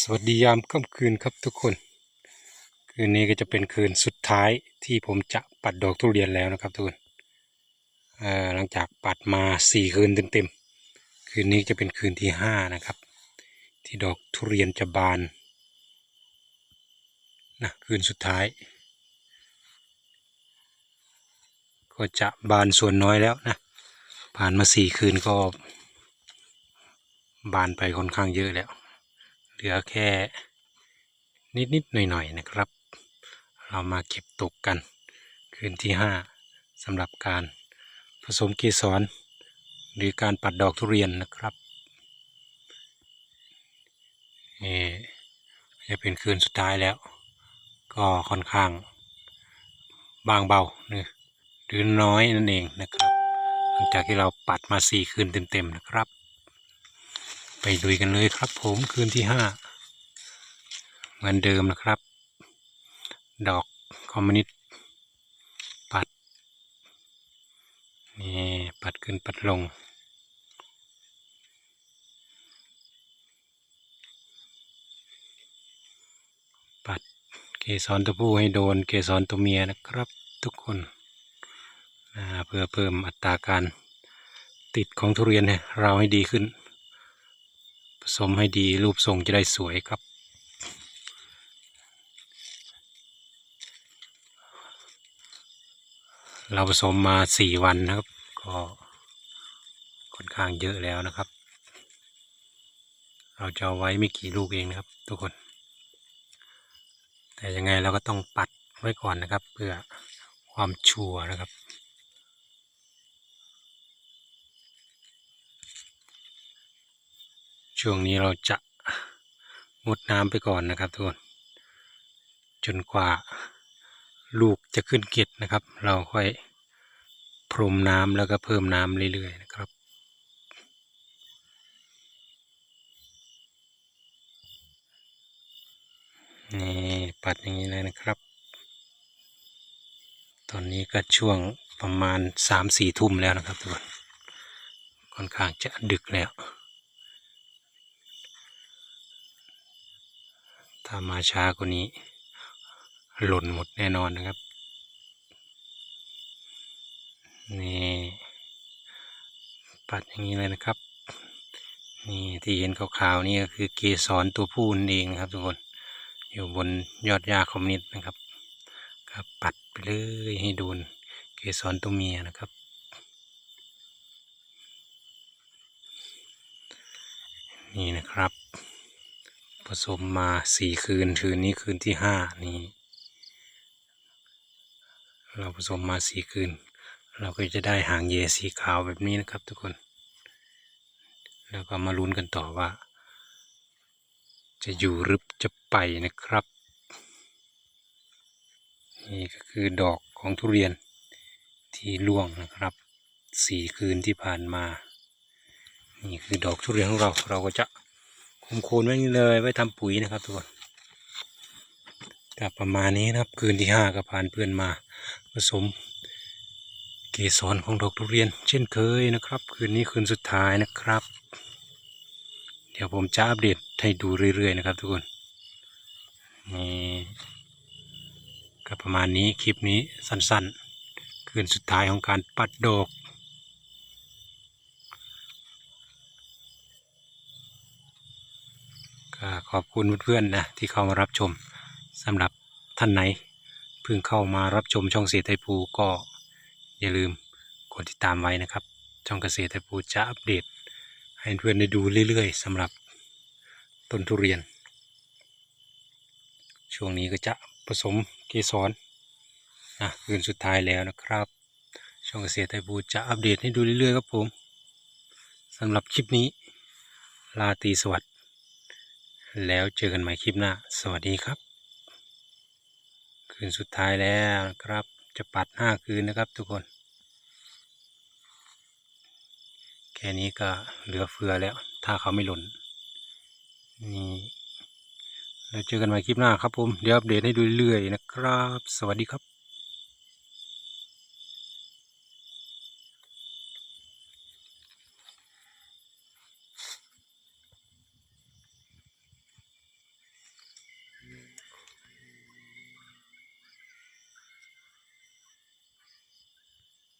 สวัสดียามค่ำคืนครับทุกคน คืนนี้ก็จะเป็นคืนสุดท้ายที่ผมจะปัดดอกทุเรียนแล้วนะครับทุกคนหลังจากปัดมาสี่คืนเต็มๆคืนนี้จะเป็นคืนที่ห้านะครับ ที่ดอกทุเรียนจะบานนะคืนสุดท้าย ก็จะบานส่วนน้อยแล้วนะผ่านมาสี่คืนก็บานไปค่อนข้างเยอะแล้ว เหลือแค่นิดๆหน่อยๆนะครับ เรามาเก็บตกกัน คืนที่ห้าสำหรับการผสมเกสรหรือการปัดดอกทุเรียนนะครับนี่จะเป็นคืนสุดท้ายแล้ว ก็ค่อนข้างบางเบาเนื้อหรือน้อยนั่นเองนะครับ หลังจากที่เราปัดมาสี่คืนเต็มๆนะครับ ไปลุยกันเลยครับผมคืนที่ห้าเหมือนเดิมนะครับ ดอกคอมมิวนิสต์ปัด นี่ ปัดขึ้นปัดลง ปัดเกสรตัวผู้ให้โดนเกสรตัวเมียนะครับทุกคนเพื่อเพิ่มอัตราการติดของทุเรียนให้เราให้ดีขึ้น ผสมให้ดีรูปทรงจะได้สวยครับ เราผสมมาสี่วันนะครับ ก็ค่อนข้างเยอะแล้วนะครับ เราจะเอาไว้ไม่กี่ลูกเองนะครับ ทุกคน แต่ยังไงเราก็ต้องปัดไว้ก่อนนะครับ เพื่อความชัวร์นะครับ ช่วงนี้เราจะงดน้ำไปก่อนนะครับทุกคนจนกว่าลูกจะขึ้นเกล็ดนะครับ เราค่อยพรมน้ำแล้วก็เพิ่มน้ำเรื่อยๆนะครับนี่ปัดอย่างนี้เลยนะครับ ตอนนี้ก็ช่วงประมาณสามสี่ทุ่มแล้วนะครับทุกคนค่อนข้างจะดึกแล้ว ถ้ามาช้ากว่านี้ หล่นหมดแน่นอนนะครับ นี่ปัดอย่างนี้เลยนะครับ นี่ที่เห็นขาวๆนี่ก็คือเกสรตัวผู้นเองนะครับทุกคน อยู่บนยอดหญ้าคอมนิสต์นะครับก็ปัดไปเลยให้โดนเกสรตัวเมียนะครับนี่นะครับ สมมาสี่คืนคืนนี้คืนที่ห้านี่เราผสมมาสี่คืน เราก็จะได้หางเยสีขาวแบบนี้นะครับทุกคน แล้วก็มาลุ้นกันต่อว่า จะอยู่หรือจะไปนะครับ นี่ก็คือดอกของทุเรียนที่ร่วงนะครับสี่คืนที่ผ่านมา นี่คือดอกทุเรียนของเราเราก็จะ คุมโคนไว้นี่เลยไว้ทำปุ๋ยนะครับทุกคนก็ประมาณนี้นะครับ คืนที่ห้าก็ผ่านเพื่อนมาผสม เกสรของดอกทุเรียน เช่นเคยนะครับ คืนนี้คืนสุดท้ายนะครับ เดี๋ยวผมจะอัปเดตให้ดูเรื่อยๆนะครับทุกคนนี่ก็ประมาณนี้คลิปนี้สั้นๆ คืนสุดท้ายของการปัดดอก ก็ขอบคุณเพื่อนๆนะที่เข้ามารับชมสำหรับท่านไหนเพิ่งเข้ามารับชมช่องเกษตรไทยภูก็อย่าลืมกดติดตามไว้นะครับ ช่องเกษตรไทยภูจะอัปเดต ให้เพื่อนได้ดูเรื่อยๆสำหรับต้นทุเรียน ช่วงนี้ก็จะผสมเกสรนะคืนสุดท้ายแล้วนะครับ ช่องเกษตรไทยภูจะอัปเดตให้ดูเรื่อยๆครับผมสำหรับคลิปนี้ลาตีสวัสดิ แล้วเจอกันใหม่คลิปหน้า สวัสดีครับ คืนสุดท้ายแล้วครับ จะปัดห้าคืนนะครับทุกคน แค่นี้ก็เหลือเฟือแล้ว ถ้าเขาไม่หล่น นี่ แล้วเจอกันใหม่คลิปหน้าครับผม เดี๋ยวอัปเดตให้ดูเรื่อยๆนะครับ สวัสดีครับ